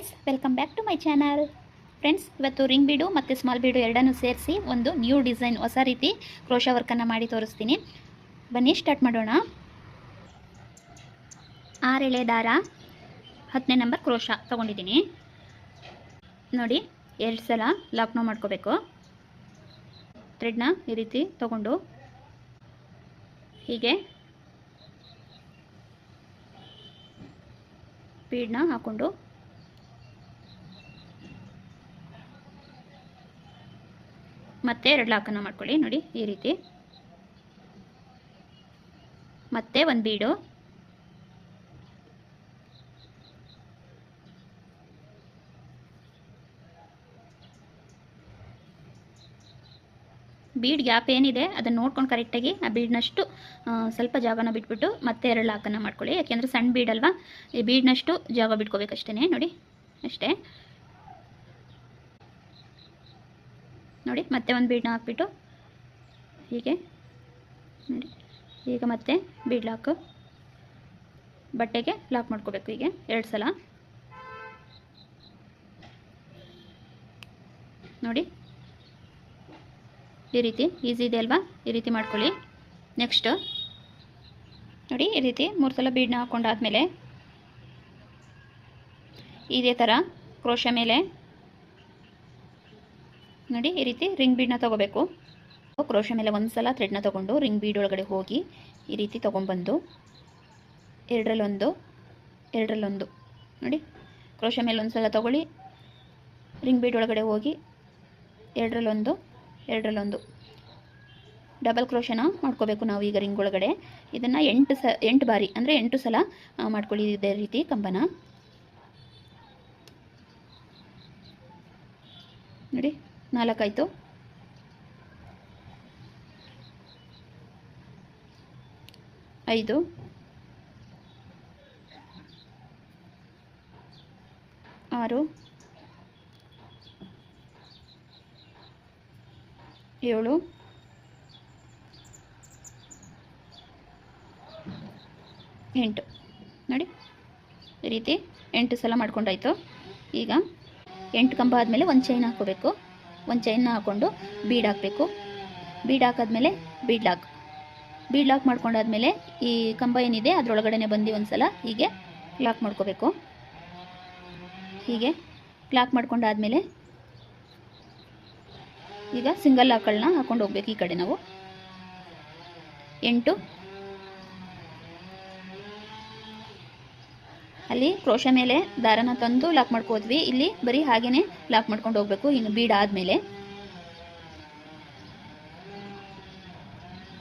Guys welcome back to my channel friends ಇವತ್ತು ring bead ಮತ್ತು small ಬೀಡು ಎರಡನ್ನೂ ಸೇರಿಸಿ ಒಂದು ನ್ಯೂ ಡಿಸೈನ್ ಹೊಸ ರೀತಿ ಕ್ರೋಶ ವರ್ಕನ್ನು ಮಾಡಿ ತೋರಿಸ್ತೀನಿ. ಬನ್ನಿ ಸ್ಟಾರ್ಟ್ ಮಾಡೋಣ. ಆರೆಳೆ ದಾರ, ಹತ್ತನೇ ನಂಬರ್ ಕ್ರೋಶ ತೊಗೊಂಡಿದ್ದೀನಿ. ನೋಡಿ, ಎರಡು ಸಲ ಲಾಕ್ನೋ ಮಾಡ್ಕೋಬೇಕು. ಥ್ರೆಡ್ನ ಈ ರೀತಿ ತೊಗೊಂಡು ಹೀಗೆ ಪೀಡ್ನ ಹಾಕ್ಕೊಂಡು ಮತ್ತೆ ಎರಡು ಲಾಕನ್ನು ಮಾಡ್ಕೊಳ್ಳಿ, ನೋಡಿ, ಈ ರೀತಿ. ಮತ್ತೆ ಒಂದು ಬೀಡು. ಬೀಡ್ ಗ್ಯಾಪ್ ಏನಿದೆ, ಅದನ್ನು ನೋಡ್ಕೊಂಡು ಕರೆಕ್ಟಾಗಿ ಆ ಬೀಡ್ನಷ್ಟು ಸ್ವಲ್ಪ ಜಾಗನ ಬಿಟ್ಬಿಟ್ಟು ಮತ್ತೆ ಎರಡು ಲಾಕನ್ನು ಮಾಡ್ಕೊಳ್ಳಿ. ಯಾಕೆಂದರೆ ಸಣ್ಣ ಬೀಡ್ ಅಲ್ವಾ? ಈ ಬೀಡ್ನಷ್ಟು ಜಾಗ ಬಿಟ್ಕೋಬೇಕಷ್ಟೇ ನೋಡಿ, ಅಷ್ಟೇ. ನೋಡಿ, ಮತ್ತೆ ಒಂದು ಬೀಡ್ನ ಹಾಕ್ಬಿಟ್ಟು ಹೀಗೆ ನೋಡಿ, ಈಗ ಮತ್ತೆ ಬೀಡ್ ಲಾಕ್ ಬಟ್ಟೆಗೆ ಲಾಕ್ ಮಾಡ್ಕೋಬೇಕು ಹೀಗೆ ಎರಡು ಸಲ. ನೋಡಿ, ಈ ರೀತಿ ಈಸಿ ಇದೆ ಅಲ್ವಾ? ಈ ರೀತಿ ಮಾಡ್ಕೊಳ್ಳಿ. ನೆಕ್ಸ್ಟ್ ನೋಡಿ, ಈ ರೀತಿ ಮೂರು ಸಲ ಬೀಡ್ನ ಹಾಕ್ಕೊಂಡಾದ್ಮೇಲೆ ಇದೇ ಥರ ಕ್ರೋಶ ಮೇಲೆ ನೋಡಿ, ಈ ರೀತಿ ರಿಂಗ್ ಬೀಡನ್ನ ತೊಗೋಬೇಕು. ಕ್ರೋಶ ಮೇಲೆ ಒಂದು ಸಲ ಥ್ರೆಡ್ನ ತೊಗೊಂಡು ರಿಂಗ್ ಬೀಡ್ ಒಳಗಡೆ ಹೋಗಿ ಈ ರೀತಿ ತೊಗೊಂಬಂದು ಎರಡರಲ್ಲೊಂದು ಎರಡರಲ್ಲೊಂದು. ನೋಡಿ, ಕ್ರೋಶ ಮೇಲೆ ಒಂದು ಸಲ ತೊಗೊಳ್ಳಿ. ರಿಂಗ್ ಬೀಡ್ ಒಳಗಡೆ ಹೋಗಿ ಎರಡರಲ್ಲೊಂದು ಎರಡರಲ್ಲೊಂದು. ಡಬಲ್ ಕ್ರೋಶನ ಮಾಡ್ಕೋಬೇಕು ನಾವು ಈಗ ರಿಂಗ್ ಒಳಗಡೆ. ಇದನ್ನು ಎಂಟು ಸ, ಎಂಟು ಬಾರಿ, ಅಂದರೆ ಎಂಟು ಸಲ ಮಾಡ್ಕೊಳ್ಳಿ ಇದೇ ರೀತಿ ಕಂಬನ. ನೋಡಿ ನಾಲ್ಕಾಯಿತು. ಐದು. ಆರು. ಏಳು. ಎಂಟು. ನೋಡಿ, ಈ ರೀತಿ ಎಂಟು ಸಲ ಮಾಡ್ಕೊಂಡಾಯಿತು. ಈಗ ಎಂಟು ಕಂಬ ಆದಮೇಲೆ ಒಂದು ಚೈನ್ ಹಾಕ್ಕೋಬೇಕು. ಒಂದು ಚೈನ್ನ ಹಾಕ್ಕೊಂಡು ಬೀಡ್ ಹಾಕಬೇಕು. ಬೀಡ್ ಹಾಕಾದ್ಮೇಲೆ ಬೀಡ್ ಲಾಕ್ ಬೀಡ್ ಲಾಕ್ ಮಾಡ್ಕೊಂಡಾದ್ಮೇಲೆ ಈ ಕಂಬ ಏನಿದೆ ಅದರೊಳಗಡೆ ಬಂದು ಒಂದು ಸಲ ಹೀಗೆ ಲಾಕ್ ಮಾಡ್ಕೋಬೇಕು. ಹೀಗೆ ಲಾಕ್ ಮಾಡ್ಕೊಂಡಾದ್ಮೇಲೆ ಈಗ ಸಿಂಗಲ್ ಲಾಕ್ಗಳನ್ನ ಹಾಕೊಂಡು ಹೋಗ್ಬೇಕು ಈ ಕಡೆ ನಾವು. ಎಂಟು ಅಲ್ಲಿ ಕ್ರೋಶ ಮೇಲೆ ದಾರನ ತಂದು ಲಾಕ್ ಮಾಡ್ಕೋದ್ವಿ. ಇಲ್ಲಿ ಬರೀ ಹಾಗೇನೆ ಲಾಕ್ ಮಾಡ್ಕೊಂಡು ಹೋಗ್ಬೇಕು, ಇನ್ನು ಬೀಡ್ ಆದಮೇಲೆ.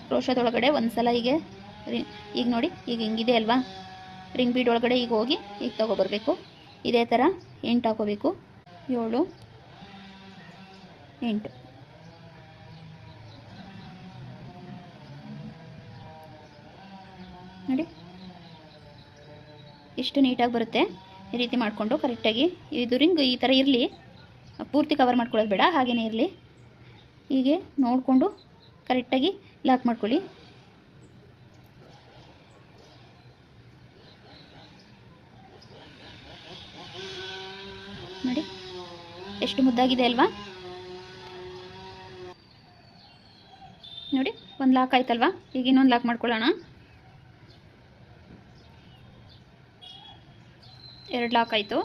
ಕ್ರೋಶದೊಳಗಡೆ ಒಂದು ಸಲ ಹೀಗೆ ಈಗ ನೋಡಿ, ಈಗ ಹಿಂಗಿದೆ ಅಲ್ವಾ? ರಿಂಗ್ ಬೀಡ್ ಒಳಗಡೆ ಈಗ ಹೋಗಿ ಈಗ ತಗೋಬರ್ಬೇಕು ಇದೇ ಥರ ಎಂಟು ಹಾಕೋಬೇಕು. ಏಳು, ಎಂಟು. ನೋಡಿ ಎಷ್ಟು ನೀಟಾಗಿ ಬರುತ್ತೆ. ಈ ರೀತಿ ಮಾಡಿಕೊಂಡು ಕರೆಕ್ಟಾಗಿ ಇದು ರಿಂಗ್ ಈ ಥರ ಇರಲಿ. ಪೂರ್ತಿ ಕವರ್ ಮಾಡ್ಕೊಳ್ಳೋದು ಬೇಡ, ಹಾಗೇನೇ ಇರಲಿ. ಹೀಗೆ ನೋಡಿಕೊಂಡು ಕರೆಕ್ಟಾಗಿ ಲಾಕ್ ಮಾಡ್ಕೊಳ್ಳಿ. ನೋಡಿ, ಎಷ್ಟು ಮುದ್ದಾಗಿದೆ ಅಲ್ವಾ? ನೋಡಿ, ಒಂದು ಲಾಕ್ ಆಯ್ತಲ್ವಾ? ಈಗ ಇನ್ನೊಂದು ಲಾಕ್ ಮಾಡ್ಕೊಳ್ಳೋಣ. ಎರಡು ಲಾಕ್ ಆಯಿತು.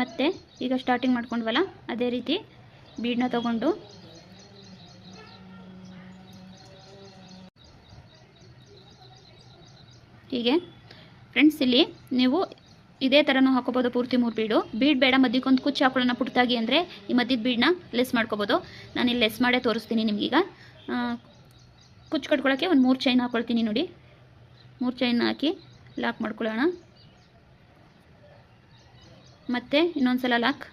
ಮತ್ತೆ ಈಗ ಸ್ಟಾರ್ಟಿಂಗ್ ಮಾಡ್ಕೊಂಡ್ವಲ್ಲ, ಅದೇ ರೀತಿ ಬೀಡನ್ನ ತಗೊಂಡು. ಹೀಗೆ ಫ್ರೆಂಡ್ಸ್ ಇಲ್ಲಿ ನೀವು ಇದೇ ಥರನೂ ಹಾಕೋಬೋದು ಪೂರ್ತಿ ಮೂರು ಬೀಡು ಬೀಡ್ ಬೇಡ ಮಧ್ಯಕ್ಕೊಂದು ಕುಚ್ಚು ಹಾಕೊಳ್ಳೋಣ ಪುಟ್ಟಾಗಿ ಅಂದರೆ ಈ ಮಧ್ಯದ ಬೀಡನ್ನ ಲೆಸ್ ಮಾಡ್ಕೋಬೋದು. ನಾನು ಇಲ್ಲಿ ಲೆಸ್ ಮಾಡೇ ತೋರಿಸ್ತೀನಿ ನಿಮಗೀಗ. ಕುಚ್ಚು ಕಟ್ಕೊಳ್ಳೋಕ್ಕೆ ಒಂದು ಮೂರು ಚೈನ್ ಹಾಕ್ಕೊಳ್ತೀನಿ ನೋಡಿ. ಮೂರು ಚೈನ್ ಹಾಕಿ ಲಾಕ್ ಮಾಡ್ಕೊಳ್ಳೋಣ. ಮತ್ತೆ ಇನ್ನೊಂದು ಸಲ ಲಾಕ್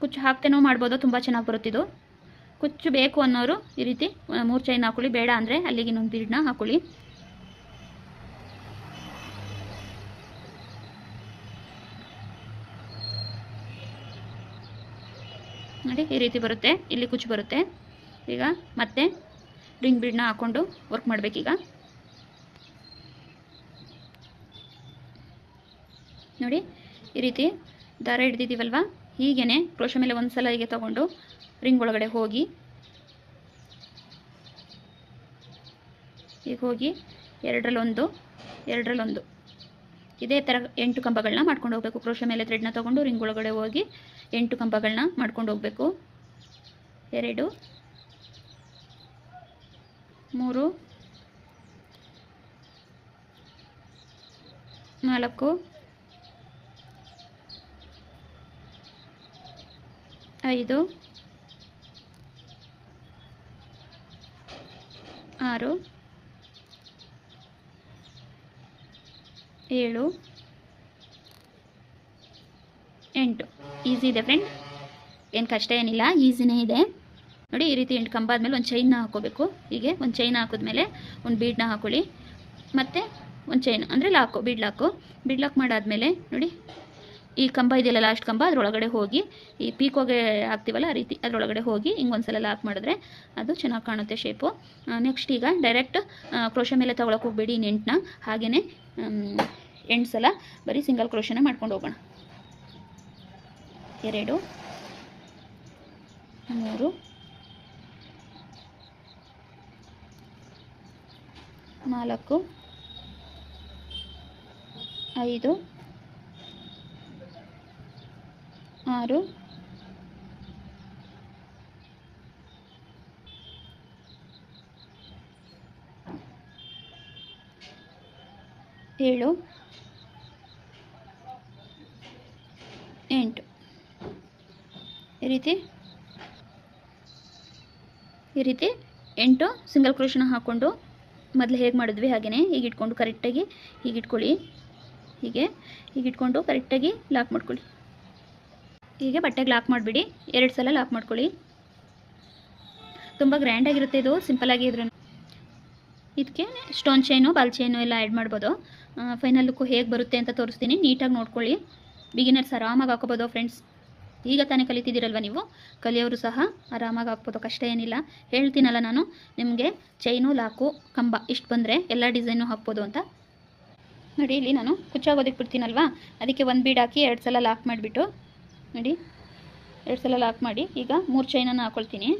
ಕುಚ್ಚು ಹಾಕ್ತೇನೋ ಮಾಡ್ಬೋದು, ತುಂಬ ಚೆನ್ನಾಗಿ ಬರುತ್ತಿದ್ದು ಕುಚ್ಚು ಬೇಕು ಅನ್ನೋರು ಈ ರೀತಿ ಮೂರು ಚೈನ್ ಹಾಕೊಳ್ಳಿ, ಬೇಡ ಅಂದರೆ ಅಲ್ಲಿಗೆ ಇನ್ನೊಂದು ಬೀಡನ್ನ ಹಾಕೊಳ್ಳಿ. ನೋಡಿ, ಈ ರೀತಿ ಬರುತ್ತೆ, ಇಲ್ಲಿ ಕುಚ್ಚು ಬರುತ್ತೆ. ಈಗ ಮತ್ತೆ ರಿಂಗ್ ಬೀಡನ್ನ ಹಾಕ್ಕೊಂಡು ವರ್ಕ್ ಮಾಡಬೇಕೀಗ. ನೋಡಿ, ಈ ರೀತಿ ದಾರ ಹಿಡ್ದಿದ್ದೀವಲ್ವ? ಹೀಗೇ ಕ್ರೋಶ ಮೇಲೆ ಒಂದು ಸಲ ಹೀಗೆ ತಗೊಂಡು ರಿಂಗ್ ಒಳಗಡೆ ಹೋಗಿ ಈಗ ಹೋಗಿ ಎರಡರಲ್ಲೊಂದು ಎರಡರಲ್ಲೊಂದು. ಇದೇ ಥರ ಎಂಟು ಕಂಬಗಳನ್ನ ಮಾಡ್ಕೊಂಡು ಹೋಗಬೇಕು. ಕ್ರೋಶ ಮೇಲೆ ಥ್ರೆಡ್ನ ತೊಗೊಂಡು ರಿಂಗ್ ಒಳಗಡೆ ಹೋಗಿ ಎಂಟು ಕಂಬಗಳನ್ನ ಮಾಡ್ಕೊಂಡು ಹೋಗಬೇಕು. ಎರಡು, ಮೂರು, ನಾಲ್ಕು ಐದು. ಆರು. ಏಳು. ಎಂಟು. ಈಸಿ ಇದೆ ಫ್ರೆಂಡ್ ಏನು ಕಷ್ಟ ಏನಿಲ್ಲ, ಈಸಿನೇ ಇದೆ. ನೋಡಿ, ಈ ರೀತಿ ಎಂಟು ಕಂಬ ಆದಮೇಲೆ ಒಂದು ಚೈನ್ನ ಹಾಕೋಬೇಕು. ಹೀಗೆ ಒಂದು ಚೈನ್ ಹಾಕಿದ್ಮೇಲೆ ಒಂದು ಬೀಡ್ನ ಹಾಕೊಳ್ಳಿ. ಮತ್ತು ಒಂದು ಚೈನ್ ಅಂದರೆ lock bead lock bead lock ಮಾಡಾದಮೇಲೆ, ನೋಡಿ ಈ ಕಂಬ ಇದೆಯಲ್ಲ ಲಾಸ್ಟ್ ಕಂಬ? ಅದರೊಳಗಡೆ ಹೋಗಿ ಈ ಪೀಕೋಗೆ ಹಾಕ್ತೀವಲ್ಲ ಆ ರೀತಿ, ಅದರೊಳಗಡೆ ಹೋಗಿ ಹಿಂಗೆ ಒಂದ್ಸಲ ಲಾಕ್ ಮಾಡಿದ್ರೆ ಅದು ಚೆನ್ನಾಗಿ ಕಾಣುತ್ತೆ ಶೇಪು ನೆಕ್ಸ್ಟ್ ಈಗ ಡೈರೆಕ್ಟ್ ಕ್ರೋಶ ಮೇಲೆ ತೊಗೊಳಕ್ಕೆ ಹೋಗ್ಬೇಡಿ ನೆಂಟನ್ನ ಹಾಗೆಯೇ ಎಂಟು ಸಲ ಬರೀ ಸಿಂಗಲ್ ಕ್ರೋಶನ ಮಾಡ್ಕೊಂಡು ಹೋಗೋಣ. ಎರಡು, ಮೂರು, ನಾಲ್ಕು, ಐದು ಆರು ಏಳು. ಎಂಟು. ಈ ರೀತಿ? ಈ ರೀತಿ ಎಂಟು ಸಿಂಗಲ್ ಕ್ರೋಶನ ಹಾಕ್ಕೊಂಡು ಮೊದಲು ಹೇಗೆ ಮಾಡಿದ್ವಿ ಹಾಗೆಯೇ ಹೀಗೆ ಇಟ್ಕೊಂಡು ಕರೆಕ್ಟಾಗಿ ಹೀಗೆ ಇಟ್ಕೊಳ್ಳಿ. ಹೀಗೆ ಹೀಗೆ ಇಟ್ಕೊಂಡು ಕರೆಕ್ಟಾಗಿ ಲಾಕ್ ಮಾಡ್ಕೊಳ್ಳಿ. ಹೀಗೆ ಬಟ್ಟೆಗೆ ಲಾಕ್ ಮಾಡಿಬಿಡಿ. ಎರಡು ಸಲ ಲಾಕ್ ಮಾಡ್ಕೊಳ್ಳಿ. ತುಂಬ ಗ್ರ್ಯಾಂಡಾಗಿರುತ್ತೆ ಇದು ಸಿಂಪಲ್ಲಾಗಿ ಇದ್ರೂ ಇದಕ್ಕೆ ಸ್ಟೋನ್ ಚೈನು ಬಾಲ್ ಚೈನು ಎಲ್ಲ ಆ್ಯಡ್ ಮಾಡ್ಬೋದು. ಫೈನಲ್ ಲುಕ್ಕು ಹೇಗೆ ಬರುತ್ತೆ ಅಂತ ತೋರಿಸ್ತೀನಿ. ನೀಟಾಗಿ ನೋಡ್ಕೊಳ್ಳಿ. ಬಿಗಿನರ್ಸ್ ಆರಾಮಾಗಿ ಹಾಕೋಬೋದು ಫ್ರೆಂಡ್ಸ್ ಈಗ ತಾನೇ ಕಲಿತಿದ್ದೀರಲ್ವ ನೀವು? ಕಲಿಯೋರು ಸಹ ಆರಾಮಾಗಿ ಹಾಕ್ಬೋದು, ಕಷ್ಟ ಏನಿಲ್ಲ. ಹೇಳ್ತೀನಲ್ಲ ನಾನು, ನಿಮಗೆ ಚೈನು ಲಾಕು ಕಂಬ ಇಷ್ಟು ಬಂದರೆ ಎಲ್ಲ ಡಿಸೈನು ಹಾಕ್ಬೋದು ಅಂತ. ನೋಡಿ, ಇಲ್ಲಿ ನಾನು ಕುಚ್ಚಾಗೋದಕ್ಕೆ ಬಿಡ್ತೀನಲ್ವಾ? ಅದಕ್ಕೆ ಒಂದು ಬೀಡ್ ಹಾಕಿ ಎರಡು ಸಲ ಲಾಕ್ ಮಾಡಿಬಿಟ್ಟು. ನೋಡಿ, ಎರಡು ಸಲ ಲಾಕ್ ಮಾಡಿ, ಈಗ ಮೂರು ಚೈನನ್ನು ಹಾಕೊಳ್ತೀನಿ.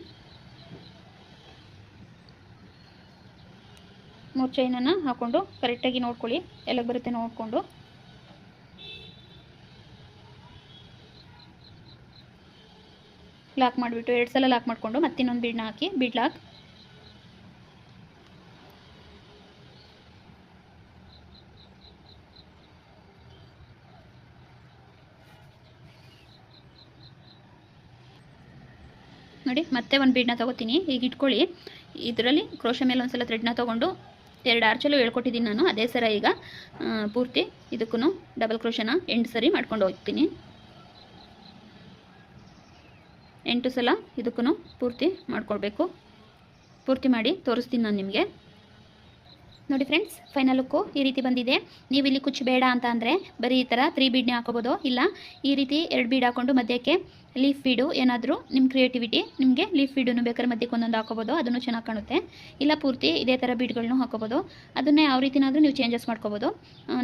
ಮೂರು ಚೈನನ್ನು ಹಾಕ್ಕೊಂಡು ಕರೆಕ್ಟಾಗಿ ನೋಡ್ಕೊಳ್ಳಿ ಎಲ್ಲ ಬರುತ್ತೆ ನೋಡಿಕೊಂಡು. ಲಾಕ್ ಮಾಡಿಬಿಟ್ಟು ಎರಡು ಸಲ ಲಾಕ್ ಮಾಡಿಕೊಂಡು ಮತ್ತಿನ್ನೊಂದು ಬೀಡನ್ನ ಹಾಕಿ ಬೀಡ್ ಲಾಕ್ ನೋಡಿ, ಮತ್ತೆ ಒಂದು ಬೀಡ್ನ ತೊಗೋತೀನಿ. ಈಗ ಇಟ್ಕೊಳ್ಳಿ. ಇದರಲ್ಲಿ ಕ್ರೋಶ ಮೇಲೆ ಒಂದು ಸಲ ಥ್ರೆಡ್ನ ತೊಗೊಂಡು ಎರಡು ಆರ್ಚಲ್ಲೂ ಹೇಳ್ಕೊಟ್ಟಿದ್ದೀನಿ ನಾನು, ಅದೇ ಸರ ಈಗ. ಪೂರ್ತಿ ಇದಕ್ಕೂ ಡಬಲ್ ಕ್ರೋಶನ ಎಂಟು ಸರಿ ಮಾಡ್ಕೊಂಡು ಹೋಗ್ತೀನಿ. ಎಂಟು ಸಲ ಇದಕ್ಕೂ ಪೂರ್ತಿ ಮಾಡ್ಕೊಳ್ಬೇಕು. ಪೂರ್ತಿ ಮಾಡಿ ತೋರಿಸ್ತೀನಿ ನಾನು ನಿಮಗೆ. ನೋಡಿ ಫ್ರೆಂಡ್ಸ್ ಫೈನಲ್ ಲುಕ್ಕು ಈ ರೀತಿ ಬಂದಿದೆ. ನೀವು ಇಲ್ಲಿ ಕುಚ್ಚು ಬೇಡ ಅಂತ ಅಂದರೆ ಬರೀ ಈ ಥರ ತ್ರೀ ಬೀಡ್ನೇ ಹಾಕೋಬೋದು. ಇಲ್ಲ, ಈ ರೀತಿ ಎರಡು ಬೀಡ್ ಹಾಕ್ಕೊಂಡು ಮಧ್ಯಕ್ಕೆ ಲೀಫ್ ಫೀಡು ಏನಾದರೂ ನಿಮ್ಮ ಕ್ರಿಯೇಟಿವಿಟಿ ನಿಮಗೆ ಲೀಫ್ ಫೀಡನ್ನು ಬೇಕಾದ್ರೆ ಮಧ್ಯಕ್ಕೆ ಒಂದೊಂದು ಹಾಕೋಬೋದು ಅದನ್ನು ಚೆನ್ನಾಗಿ ಕಾಣುತ್ತೆ. ಇಲ್ಲ ಪೂರ್ತಿ ಇದೇ ಥರ ಬೀಡ್ಗಳನ್ನೂ ಹಾಕೋಬೋದು ಅದನ್ನೇ ಯಾವ ರೀತಿನಾದರೂ ನೀವು ಚೇಂಜಸ್ ಮಾಡ್ಕೋಬೋದು.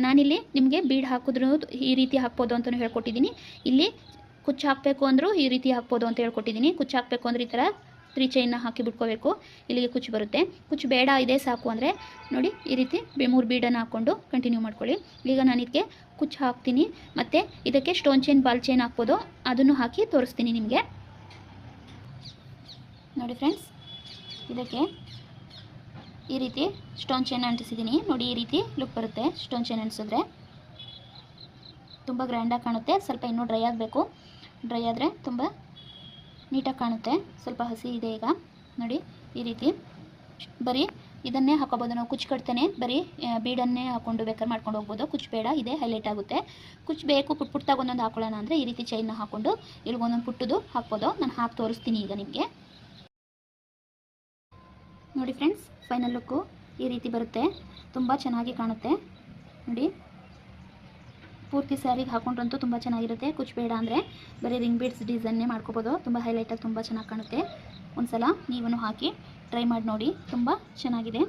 ನಾನಿಲ್ಲಿ ನಿಮಗೆ ಬೀಡ್ ಹಾಕಿದ್ರು ಈ ರೀತಿ ಹಾಕ್ಬೋದು ಅಂತಲೂ ಹೇಳ್ಕೊಟ್ಟಿದ್ದೀನಿ. ಇಲ್ಲಿ ಕುಚ್ಚು ಹಾಕಬೇಕು ಅಂದರೂ ಈ ರೀತಿ ಹಾಕ್ಬೋದು ಅಂತ ಹೇಳ್ಕೊಟ್ಟಿದ್ದೀನಿ. ಕುಚ್ಚು ಹಾಕಬೇಕು ಅಂದರೆ ಈ ಥರ ತ್ರೀ ಚೈನ್ನ ಹಾಕಿ ಬಿಟ್ಕೋಬೇಕು. ಇಲ್ಲಿಗೆ ಕುಚ್ಚು ಬರುತ್ತೆ. ಕುಚ್ಚು ಬೇಡ, ಇದೆ ಸಾಕು ಅಂದರೆ ನೋಡಿ ಈ ರೀತಿ ಮೂರು ಬೀಡನ್ನು ಹಾಕ್ಕೊಂಡು ಕಂಟಿನ್ಯೂ ಮಾಡ್ಕೊಳ್ಳಿ. ಈಗ ನಾನು ಇದಕ್ಕೆ ಕುಚ್ಚು ಹಾಕ್ತೀನಿ. ಮತ್ತು ಇದಕ್ಕೆ ಸ್ಟೋನ್ ಚೈನ್ ಬಾಲ್ ಚೈನ್ ಹಾಕ್ಬೋದು. ಅದನ್ನು ಹಾಕಿ ತೋರಿಸ್ತೀನಿ ನಿಮಗೆ. ನೋಡಿ ಫ್ರೆಂಡ್ಸ್ ಇದಕ್ಕೆ ಈ ರೀತಿ ಸ್ಟೋನ್ ಚೈನ್ ಅಂಟಿಸಿದ್ದೀನಿ ನೋಡಿ ಈ ರೀತಿ ಲುಕ್ ಬರುತ್ತೆ ಸ್ಟೋನ್ ಚೈನ್ ಅಂಟಿಸಿದ್ರೆ. ತುಂಬ ಗ್ರ್ಯಾಂಡಾಗಿ ಕಾಣುತ್ತೆ. ಸ್ವಲ್ಪ ಇನ್ನೂ ಡ್ರೈ ಆಗಬೇಕು. ಡ್ರೈ ಆದರೆ ತುಂಬ ನೀಟಾಗಿ ಕಾಣುತ್ತೆ. ಸ್ವಲ್ಪ ಹಸಿ ಇದೆ ಈಗ. ನೋಡಿ, ಈ ರೀತಿ. ಬರೀ ಇದನ್ನೇ ಹಾಕೋಬೋದು. ನಾವು ಕುಚ್ಚು ಕಟ್ತೇನೆ. ಬರೀ ಬೀಡನ್ನೇ ಹಾಕೊಂಡು ಬೇಕಾದ್ರೆ ಮಾಡ್ಕೊಂಡು ಹೋಗ್ಬೋದು. ಕುಚ್ಚು ಬೇಡ, ಇದೆ, ಹೈಲೈಟ್ ಆಗುತ್ತೆ. ಕುಚ್ಚು ಬೇಕು, ಪುಟ್ ಪುಟ್ಟಾಗಿ ಒಂದೊಂದು ಹಾಕೊಳ್ಳೋಣ ಅಂದರೆ ಈ ರೀತಿ ಚೈನ್ನ ಹಾಕ್ಕೊಂಡು ಇಲ್ಲಿ ಒಂದೊಂದು ಪುಟ್ಟದು ಹಾಕ್ಬೋದು. ನಾನು ಹಾಕಿ ತೋರಿಸ್ತೀನಿ ಈಗ ನಿಮಗೆ. ನೋಡಿ ಫ್ರೆಂಡ್ಸ್ ಫೈನಲ್ ಲುಕ್ಕು ಈ ರೀತಿ ಬರುತ್ತೆ. ತುಂಬ ಚೆನ್ನಾಗಿ ಕಾಣುತ್ತೆ. ನೋಡಿ. ಪೂರ್ತಿ ಸ್ಯಾರಿಗೆ ಹಾಕೊಂಡ್ರಂತೂ ತುಂಬ ಚೆನ್ನಾಗಿರುತ್ತೆ. ಕುಚ್ ಬೇಡ ಅಂದರೆ ಬರೀ ರಿಂಗ್ ಬೀಡ್ಸ್ ಡಿಸೈನ್ನೇ ಮಾಡ್ಕೋಬೋದು. ತುಂಬ ಹೈಲೈಟಾಗಿ ತುಂಬ ಚೆನ್ನಾಗಿ ಕಾಣುತ್ತೆ. ಒಂದು ಸಲ ನೀವೂ ಹಾಕಿ ಟ್ರೈ ಮಾಡಿ ನೋಡಿ. ತುಂಬ ಚೆನ್ನಾಗಿದೆ.